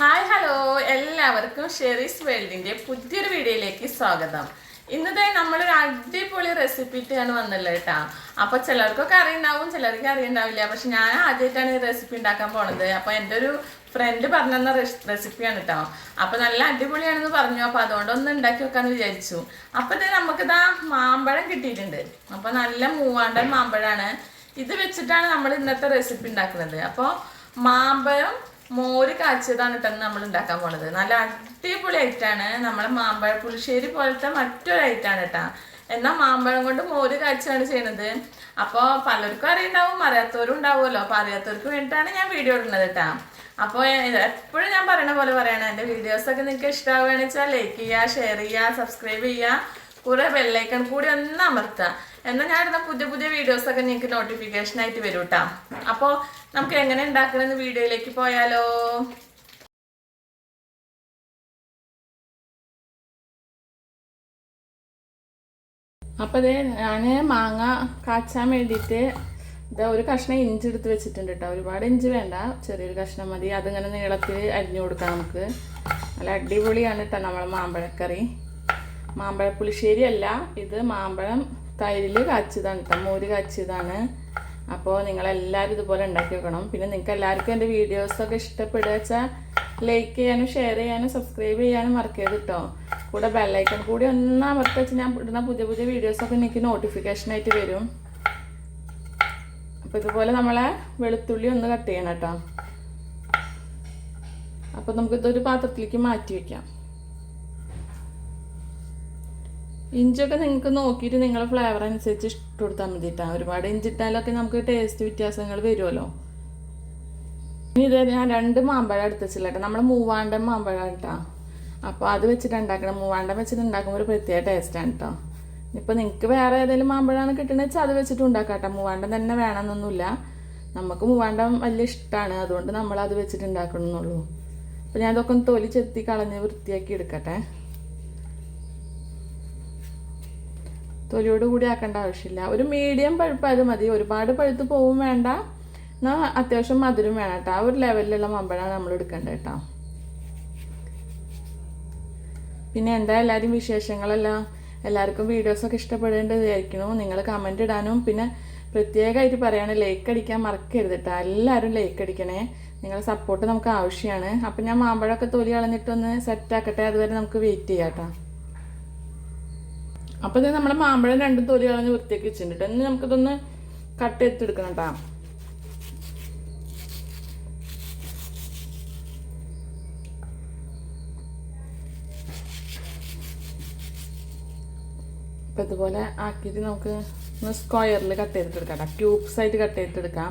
Hi hello. എല്ലാവർക്കും Sheree's വേൾഡിന്റെ പുതിയൊരു വീഡിയോയിലേക്ക് സ്വാഗതം. ഇന്നത്തെ നമ്മളൊരു അടിപൊളി റെസിപ്പി ഇട്ടാണ് വന്നല്ലോ കേട്ടാ. അപ്പൊ ചിലർക്കൊക്കെ അറിയുണ്ടാവും ചിലർക്ക് അറിയണ്ടാവില്ല. പക്ഷെ ഞാൻ ആദ്യമായിട്ടാണ് ഈ റെസിപ്പി ഉണ്ടാക്കാൻ പോണത്. അപ്പൊ എന്റെ ഒരു ഫ്രണ്ട് പറഞ്ഞ റെസിപ്പിയാണ് കേട്ടോ. അപ്പൊ നല്ല അടിപൊളിയാണെന്ന് പറഞ്ഞു. അപ്പൊ അതുകൊണ്ട് ഒന്ന് ഉണ്ടാക്കി വെക്കാന്ന് വിചാരിച്ചു. അപ്പൊ ഇത് നമുക്കിതാ മാമ്പഴം കിട്ടിയിട്ടുണ്ട്. അപ്പൊ നല്ല മൂവാണ്ടൻ മാമ്പഴമാണ് ഇത് വെച്ചിട്ടാണ് നമ്മൾ ഇന്നത്തെ റെസിപ്പി ഉണ്ടാക്കുന്നത്. അപ്പോൾ മാമ്പഴം മോര് കാച്ചിയതാണ് കേട്ടോ നമ്മൾ ഉണ്ടാക്കാൻ പോണത്. നല്ല അടിപൊളി ഐറ്റാണ് നമ്മളെ മാമ്പഴ പുളിശ്ശേരി പോലത്തെ മറ്റൊരു ഐറ്റാണ് കേട്ടാ എന്നാൽ മാമ്പഴം കൊണ്ട് മോര് കാച്ചാണ് ചെയ്യണത്. അപ്പോൾ പലർക്കും അറിയുണ്ടാവും അറിയാത്തവരും ഉണ്ടാവുമല്ലോ. അപ്പോൾ അറിയാത്തവർക്ക് വേണ്ടിയിട്ടാണ് ഞാൻ വീഡിയോ ഇടുന്നത് കേട്ടാ അപ്പോൾ എപ്പോഴും ഞാൻ പറയണ പോലെ പറയണം. എന്റെ വീഡിയോസൊക്കെ നിങ്ങൾക്ക് ഇഷ്ടമാവുകയാണെന്ന് വെച്ചാൽ ലൈക്ക് ചെയ്യുക ഷെയർ ചെയ്യുക സബ്സ്ക്രൈബ് ചെയ്യുക കൂടെ ബെല്ലൈക്കൺ കൂടി ഒന്ന് അമർത്തുക എന്നാൽ ഞാൻ ഇടുന്ന പുതിയ പുതിയ വീഡിയോസൊക്കെ നിങ്ങൾക്ക് നോട്ടിഫിക്കേഷൻ ആയിട്ട് വരും കേട്ടോ അപ്പോൾ നമുക്ക് എങ്ങനെ ഉണ്ടാക്കണമെന്ന് വീഡിയോയിലേക്ക് പോയാലോ? അപ്പോൾ ഇതേ ഞാൻ മാങ്ങ കാച്ചാൻ വേണ്ടിയിട്ട് ഇതാ ഒരു കഷ്ണം ഇഞ്ചി എടുത്ത് വെച്ചിട്ടുണ്ട് കേട്ടോ ഒരുപാട് ഇഞ്ചി വേണ്ട. ചെറിയൊരു കഷ്ണം മതി. അതിങ്ങനെ നീളത്തിൽ അരിഞ്ഞു കൊടുക്കാം നമുക്ക്. നല്ല അടിപൊളിയാണ് കേട്ടോ നമ്മളെ മാമ്പഴക്കറി. മാമ്പഴ പുളിശ്ശേരി അല്ല ഇത് മാമ്പഴം തൈരിൽ കാച്ചിയതാണ് കേട്ടോ മോര് കാച്ചിയതാണ് അപ്പോൾ നിങ്ങളെല്ലാവരും ഇതുപോലെ ഉണ്ടാക്കി വെക്കണം. പിന്നെ നിങ്ങൾക്ക് എല്ലാവർക്കും എന്റെ വീഡിയോസൊക്കെ ഇഷ്ടപ്പെടുക വെച്ചാൽ ലൈക്ക് ചെയ്യാനും ഷെയർ ചെയ്യാനും സബ്സ്ക്രൈബ് ചെയ്യാനും മറക്കരുത് കേട്ടോ കൂടെ ബെല്ലൈക്കൺ കൂടി ഒന്ന് അമർത്തി വെച്ച് ഞാൻ ഇടുന്ന പുതിയ പുതിയ വീഡിയോസൊക്കെ എനിക്ക് നോട്ടിഫിക്കേഷനായിട്ട് വരും. അപ്പോൾ ഇതുപോലെ നമ്മളെ വെളുത്തുള്ളി ഒന്ന് കട്ട് ചെയ്യണം കേട്ടോ അപ്പോൾ നമുക്കിതൊരു പാത്രത്തിലേക്ക് മാറ്റി വെക്കാം. ഇഞ്ചിയൊക്കെ നിങ്ങൾക്ക് നോക്കിയിട്ട് നിങ്ങളെ ഫ്ലേവർ അനുസരിച്ച് ഇട്ട് കൊടുത്താൽ മതി കേട്ടോ ഒരുപാട് ഇഞ്ചിട്ടാലൊക്കെ നമുക്ക് ടേസ്റ്റ് വ്യത്യാസങ്ങൾ വരുമല്ലോ ഇനി ഇത് ഞാൻ രണ്ട് മാമ്പഴം എടുത്ത് കേട്ടോ. നമ്മൾ മൂവാണ്ടൻ മാമ്പഴം കേട്ടോ അപ്പോൾ അത് വെച്ചിട്ട് ഉണ്ടാക്കണം. മൂവാണ്ടൻ വെച്ചിട്ട് ഉണ്ടാക്കുമ്പോൾ ഒരു പ്രത്യേക ടേസ്റ്റാണ് കേട്ടോ ഇപ്പോൾ നിങ്ങൾക്ക് വേറെ ഏതെങ്കിലും മാമ്പഴമാണ് കിട്ടണമെന്ന് വെച്ചാൽ അത് വെച്ചിട്ട് ഉണ്ടാക്കാം കേട്ടോ മൂവാണ്ടൻ തന്നെ വേണമെന്നൊന്നുമില്ല. നമുക്ക് മൂവാണ്ടം വലിയ ഇഷ്ടമാണ് അതുകൊണ്ട് നമ്മൾ അത് വെച്ചിട്ട് ഉണ്ടാക്കണമെന്നുള്ളൂ. അപ്പോൾ ഞാൻ ഇതൊക്കെ ഒന്ന് തൊലി ചെത്തി കളഞ്ഞ് വൃത്തിയാക്കി എടുക്കട്ടെ. തൊലിയോട് കൂടി ആക്കേണ്ട ആവശ്യമില്ല. ഒരു മീഡിയം പഴുപ്പായത് മതി. ഒരുപാട് പഴുത്ത് പോവും വേണ്ട. എന്നാൽ അത്യാവശ്യം മധുരം വേണം കേട്ടോ. ആ ഒരു ലെവലിലുള്ള മമ്പഴാണ് നമ്മൾ എടുക്കേണ്ടത് കേട്ടോ. പിന്നെ എന്താ എല്ലാവരും വിശേഷങ്ങളെല്ലാം? എല്ലാവർക്കും വീഡിയോസൊക്കെ ഇഷ്ടപ്പെടേണ്ടത് വിചാരിക്കണു നിങ്ങൾ കമന്റ് ഇടാനും പിന്നെ പ്രത്യേകമായിട്ട് പറയാണ് ലൈക്ക് അടിക്കാൻ മറക്കരുത് കേട്ടോ. എല്ലാവരും ലൈക്ക് അടിക്കണേ. നിങ്ങൾ സപ്പോർട്ട് നമുക്ക് ആവശ്യമാണ്. അപ്പം ഞാൻ മാമ്പഴമൊക്കെ തൊലി കളഞ്ഞിട്ടൊന്ന് സെറ്റാക്കട്ടെ അതുവരെ നമുക്ക് വെയിറ്റ് ചെയ്യാം കേട്ടോ. അപ്പോൾ ഇത് നമ്മുടെ മാമ്പഴം രണ്ടും തൊലി കളഞ്ഞ് വൃത്തിയാക്കി വെച്ചിട്ടുണ്ട്. ഇനി നമുക്കിതൊന്ന് കട്ട് ചെയ്തെടുക്കണം കേട്ടോ ഇതുപോലെ ആക്കിയിട്ട് നമുക്ക് സ്ക്വയറിൽ കട്ട് ചെയ്തിട്ടെടുക്കാം കേട്ടോ ക്യൂബ്സ് ആയിട്ട് കട്ട് ചെയ്തിട്ടെടുക്കാം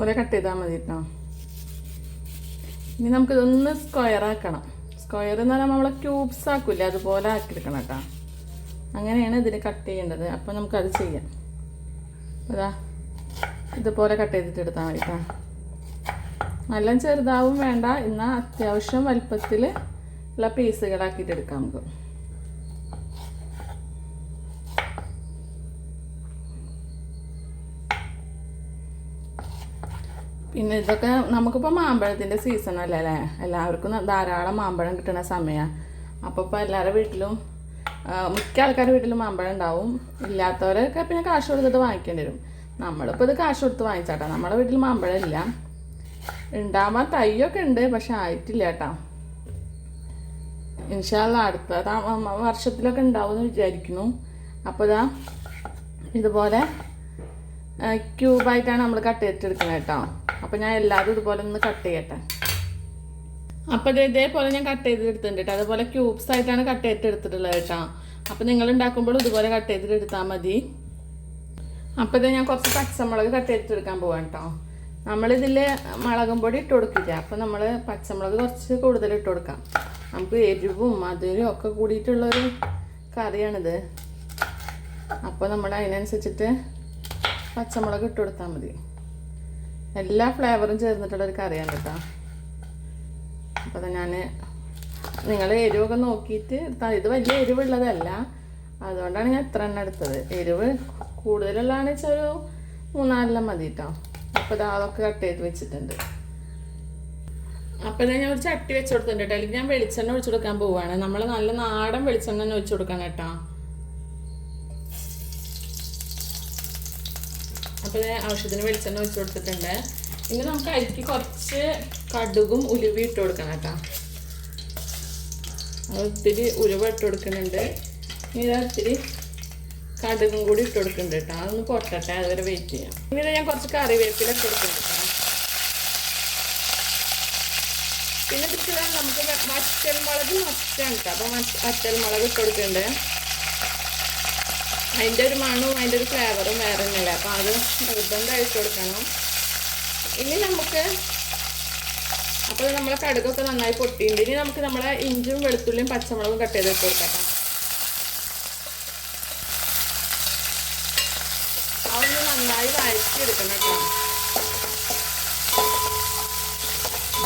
ഇതുപോലെ കട്ട് ചെയ്താൽ മതി കേട്ടോ ഇനി നമുക്കിതൊന്ന് സ്ക്വയർ ആക്കണം. സ്ക്വയർ എന്ന് പറഞ്ഞാൽ നമ്മളെ ക്യൂബ്സ് ആക്കില്ല? അതുപോലെ ആക്കിയെടുക്കണം കേട്ടോ. അങ്ങനെയാണ് ഇതിന് കട്ട് ചെയ്യേണ്ടത്. അപ്പോൾ നമുക്കത് ചെയ്യാം. അതാ ഇതുപോലെ കട്ട് ചെയ്തിട്ട് എടുത്താൽ മതി കേട്ടോ നല്ല ചെറുതാവും വേണ്ട. എന്നാൽ അത്യാവശ്യം വലുപ്പത്തിൽ ഉള്ള പീസുകളാക്കിയിട്ട് എടുക്കാം നമുക്ക്. പിന്നെ ഇതൊക്കെ നമുക്കിപ്പോൾ മാമ്പഴത്തിന്റെ സീസൺ അല്ലേ എല്ലാവർക്കും ധാരാളം മാമ്പഴം കിട്ടുന്ന സമയമാണ് അപ്പോൾ ഇപ്പോൾ എല്ലാവരുടെ വീട്ടിലും മിക്ക ആൾക്കാരുടെ വീട്ടിലും മാമ്പഴം ഉണ്ടാവും. ഇല്ലാത്തവരൊക്കെ പിന്നെ കാശ് കൊടുത്തിട്ട് വാങ്ങിക്കേണ്ടി വരും. നമ്മളിപ്പോൾ ഇത് കാശ് കൊടുത്ത് വാങ്ങിച്ചാട്ടോ. നമ്മുടെ വീട്ടിൽ മാമ്പഴം ഇല്ല. ഉണ്ടാവാൻ തൈയൊക്കെ ഉണ്ട് പക്ഷെ ആയിട്ടില്ല കേട്ടോ. ഇൻഷാല്ല അടുത്ത വർഷത്തിലൊക്കെ ഉണ്ടാവും എന്ന് വിചാരിക്കുന്നു. അപ്പോൾ ഇതാ ഇതുപോലെ ക്യൂബായിട്ടാണ് നമ്മൾ കട്ട് ചെയ്തിട്ടെടുക്കുന്നത് കേട്ടോ. അപ്പോൾ ഞാൻ എല്ലാവരും ഇതുപോലെ ഒന്ന് കട്ട് ചെയ്യട്ടെ. അപ്പോൾ ഇത് ഇതേപോലെ ഞാൻ കട്ട് ചെയ്തെടുത്തിട്ടുണ്ട് കേട്ടോ. അതുപോലെ ക്യൂബ്സ് ആയിട്ടാണ് കട്ട് ചെയ്തിട്ട് എടുത്തിട്ടുള്ളത് കേട്ടോ. അപ്പോൾ നിങ്ങൾ ഉണ്ടാക്കുമ്പോൾ ഇതുപോലെ കട്ട് ചെയ്തിട്ട് എടുത്താൽ മതി. അപ്പോൾ ഇത് ഞാൻ കുറച്ച് പച്ചമുളക് കട്ട് ചെയ്തിട്ട് എടുക്കാൻ പോവാം കേട്ടോ. നമ്മളിതിൽ മുളകും പൊടി ഇട്ട് കൊടുക്കില്ല. അപ്പോൾ നമ്മൾ പച്ചമുളക് കുറച്ച് കൂടുതൽ ഇട്ട് കൊടുക്കാം. നമുക്ക് എരിവും മധുരവും ഒക്കെ കൂടിയിട്ടുള്ളൊരു കറിയാണിത്. അപ്പോൾ നമ്മൾ അതിനനുസരിച്ചിട്ട് പച്ചമുളക് ഇട്ട് കൊടുത്താൽ മതി. എല്ലാ ഫ്ലേവറും ചേർന്നിട്ടുള്ള ഒരു കറിയാണ് കേട്ടോ അപ്പോൾ ഞാൻ നിങ്ങൾ എരിവൊക്കെ നോക്കിയിട്ട് ഇത് വലിയ എരിവുള്ളതല്ല. അതുകൊണ്ടാണ് ഞാൻ ഇത്ര എണ്ണം എടുത്തത്. എരിവ് കൂടുതലുള്ളതാണെന്ന് വെച്ചാൽ ഒരു മൂന്നാലെല്ലാം മതി കേട്ടോ അപ്പോൾ ഇത് അതൊക്കെ കട്ട് ചെയ്ത് വെച്ചിട്ടുണ്ട്. അപ്പോൾ ഞാൻ ഒരു ചട്ടി വെച്ച് കൊടുത്തിട്ടുണ്ട് കേട്ടോ അല്ലെങ്കിൽ ഞാൻ വെളിച്ചെണ്ണ ഒഴിച്ചു കൊടുക്കാൻ പോവുകയാണ് നമ്മൾ നല്ല നാടൻ വെളിച്ചെണ്ണ തന്നെ ഒഴിച്ചു കൊടുക്കണം കേട്ടോ അപ്പോൾ ആവശ്യത്തിന് വെളിച്ചെണ്ണ ഒഴിച്ചു കൊടുത്തിട്ടുണ്ട്. ഇനി നമുക്ക് അരിക്ക് കുറച്ച് കടുകും ഉലുവി ഇട്ട് കൊടുക്കണം കേട്ടോ. ഒത്തിരി ഉലുവ ഇട്ട് കൊടുക്കുന്നുണ്ട്. ഇനി ഇതാ ഒത്തിരി കടുകും കൂടി ഇട്ട് കൊടുക്കുന്നുണ്ട് കേട്ടോ. അതൊന്ന് പൊട്ടട്ടെ അതുവരെ വെയിറ്റ് ചെയ്യാം. ഇനി ഞാൻ കുറച്ച് കറിവേപ്പില ഇട്ട് കൊടുക്കുന്നുണ്ട് പിന്നെ നമുക്ക് വറ്റൽ മുളക് മസ്റ്റാണ് കേട്ടോ. അപ്പോൾ വറ്റൽ മുളക് ഇട്ട് കൊടുക്കുന്നുണ്ട്. അതിന്റെ ഒരു മണവും അതിന്റെ ഒരു ഫ്ലേവറും വേറെ തന്നെയല്ലേ അപ്പോൾ അത് നിർബന്ധമായിട്ട് കൊടുക്കണം. ഇനി നമുക്ക് അപ്പോൾ നമ്മളെ കടുകൊക്കെ നന്നായി പൊട്ടിയിട്ടുണ്ട്. ഇനി നമുക്ക് നമ്മളെ ഇഞ്ചും വെളുത്തുള്ളിയും പച്ചമുളകും കട്ട് ചെയ്ത് ഇട്ട് കൊടുക്കാം. അതൊന്ന് നന്നായി വഴറ്റിയെടുക്കണം കേട്ടോ.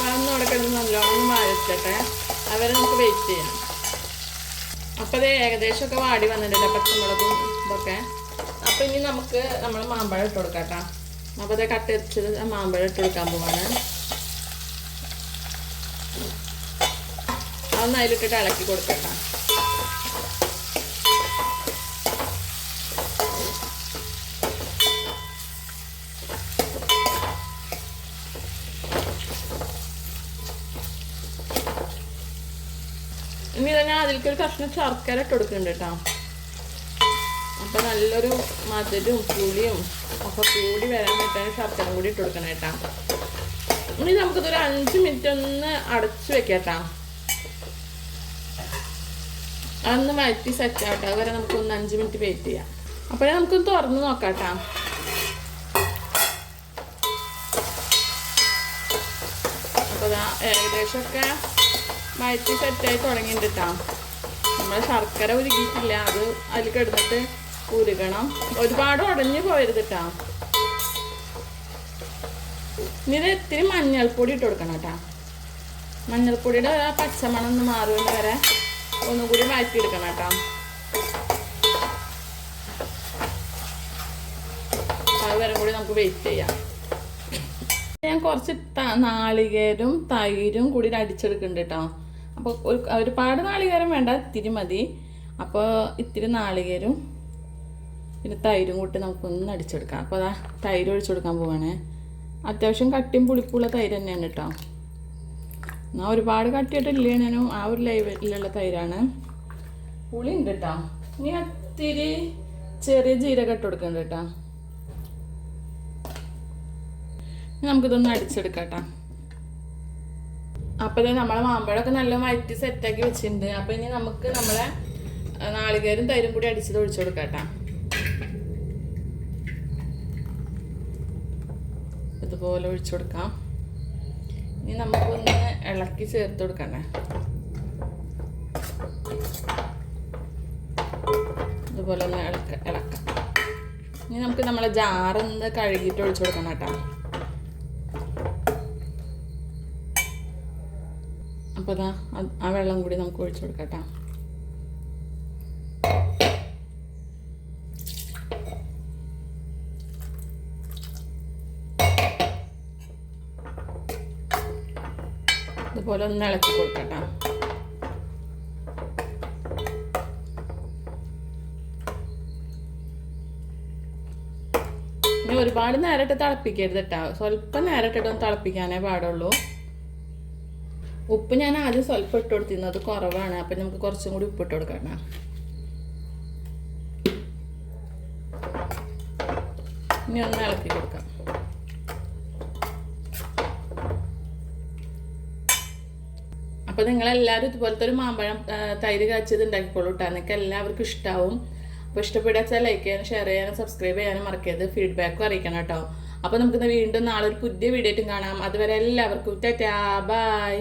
അതൊന്നും അവിടെ കിടന്ന് നല്ലോണം വഴറ്റട്ടെ. അവരെ നമുക്ക് വെയിറ്റ് ചെയ്യാം. അപ്പോൾ ഇത് ഏകദേശമൊക്കെ വാടി വന്നിട്ടുണ്ട് പച്ചമുളകും ഇതൊക്കെ. അപ്പോൾ ഇനി നമുക്ക് നമ്മൾ മാമ്പഴം ഇട്ട് കൊടുക്കാം കേട്ടോ അപ്പോൾ ഇത് മാമ്പഴം ഇട്ട് കൊടുക്കാൻ പോവാണ്. അതൊന്ന് അതിലിട്ടിട്ട് ഇളക്കി കൊടുക്കട്ടോ ഇനി ഇതാ ഞാൻ അതിലേക്ക് ഒരു കഷ്ണം ശർക്കര ഇട്ട് കൊടുക്കുന്നുണ്ട് കേട്ടോ. അപ്പൊ നല്ലൊരു മധുരവും പുളിയും ഒക്കെ കൂടി വരാൻ പറ്റാൻ ശർക്കര കൂടി ഇട്ട് കൊടുക്കണം കേട്ടോ. ഇനി നമുക്കിതൊരു അഞ്ച് മിനിറ്റ് ഒന്ന് അടച്ചു വെക്കാം അന്ന് അതൊന്ന് വഴറ്റി സെറ്റ് ആവട്ടെ. അതുവരെ നമുക്കൊന്ന് അഞ്ച് മിനിറ്റ് വെയിറ്റ് ചെയ്യാം. അപ്പോഴേ നമുക്കൊന്ന് തുറന്ന് നോക്കാം കേട്ടോ. അപ്പോൾ ഏകദേശമൊക്കെ മാറ്റി സെറ്റായി തുടങ്ങിയിട്ടുണ്ട് കേട്ടോ. നമ്മൾ ശർക്കര ഉരുകിയിട്ടില്ല അത് അതിൽ കിടന്നിട്ട് ഉരുകണം. ഒരുപാട് ഉടഞ്ഞു പോയരുത് കേട്ടോ ഇനി ഇത് ഇത്തിരി മഞ്ഞൾപ്പൊടി ഇട്ട് കൊടുക്കണം കേട്ടോ മഞ്ഞൾപ്പൊടിയുടെ ആ പച്ചമണം ഒന്ന് മാറുന്നത് വരെ ഒന്നും കൂടി മാറ്റിയെടുക്കണം കേട്ടോ അതുവരെ കൂടി നമുക്ക് വെയിറ്റ് ചെയ്യാം. ഞാൻ കുറച്ച് നാളികേരും തൈരും കൂടി അടിച്ചെടുക്കുന്നുണ്ട് കേട്ടോ അപ്പോൾ ഒരു ഒരുപാട് നാളികേരം വേണ്ട ഇത്തിരി മതി. അപ്പോൾ ഇത്തിരി നാളികേരും പിന്നെ തൈരും കൂട്ടി നമുക്കൊന്ന് അടിച്ചെടുക്കാം. അപ്പോൾ അതാ തൈര് ഒഴിച്ചു കൊടുക്കാൻ പോവാണേ. അത്യാവശ്യം കട്ടിയും പുളിപ്പുള്ള തൈര് തന്നെയാണ് കേട്ടോ. എന്നാൽ ഒരുപാട് കട്ടിയിട്ടില്ലേനും ആ ഒരു ലൈവിലുള്ള തൈരാണ്. പുളി ഉണ്ട് കേട്ടോ. ഇനി ഒത്തിരി ചെറിയ ജീരകം ഇട്ട് കൊടുക്കുന്നുണ്ട് കേട്ടോ. നമുക്കിതൊന്ന് അടിച്ചെടുക്കാം കേട്ടോ. അപ്പോൾ ഇത് നമ്മളെ മാമ്പഴമൊക്കെ നല്ല വഴറ്റി സെറ്റാക്കി വെച്ചിട്ടുണ്ട്. അപ്പോൾ ഇനി നമുക്ക് നമ്മളെ നാളികേരും തൈരും കൂടി അടിച്ചത് ഒഴിച്ചു കൊടുക്കാം ഇതുപോലെ ഒഴിച്ചു കൊടുക്കാം. ഇനി നമുക്കൊന്ന് ഇളക്കി ചേർത്ത് കൊടുക്കണേ ഇതുപോലെ ഒന്ന് ഇളക്ക ഇളക്കാം. ഇനി നമുക്ക് നമ്മളെ ജാറൊന്ന് കഴുകിയിട്ട് ഒഴിച്ചു കൊടുക്കണം കേട്ടോ. അപ്പോൾ അതാ ആ വെള്ളം കൂടി നമുക്ക് ഒഴിച്ചു കൊടുക്കാം ഇതുപോലെ ഒന്ന് ഇളക്കി കൊടുക്കട്ടോ. ഇനി ഒരുപാട് നേരിട്ട് തിളപ്പിക്കരുത് കേട്ടോ സ്വല്പം നേരിട്ടിട്ടൊന്ന് തിളപ്പിക്കാനേ പാടുള്ളൂ. ഉപ്പ് ഞാൻ ആദ്യം സ്വല്പം ഇട്ട് കൊടുത്തിരുന്നു. അത് കുറവാണ്. അപ്പം നമുക്ക് കുറച്ചും കൂടി ഉപ്പ് ഇട്ട് കൊടുക്കാം ഇനി ഒന്ന് ഇളക്കി കൊടുക്കാം. അപ്പോൾ നിങ്ങളെല്ലാവരും ഇതുപോലത്തെ ഒരു മാമ്പഴം തൈര് കാച്ചത് ഉണ്ടാക്കിക്കോളൂ കേട്ടോ നിങ്ങൾക്ക് എല്ലാവർക്കും ഇഷ്ടാവും. അപ്പോൾ ഇഷ്ടപ്പെടുക ലൈക്ക് ചെയ്യാനും ഷെയർ ചെയ്യാനും സബ്സ്ക്രൈബ് ചെയ്യാനും മറക്കരുത്. ഫീഡ്ബാക്കും അറിയിക്കണം കേട്ടോ അപ്പോൾ നമുക്കിന്ന് വീണ്ടും നാളെ ഒരു പുതിയ വീഡിയോ ആയിട്ടും കാണാം. അതുവരെ എല്ലാവർക്കും ടാറ്റാ ബൈ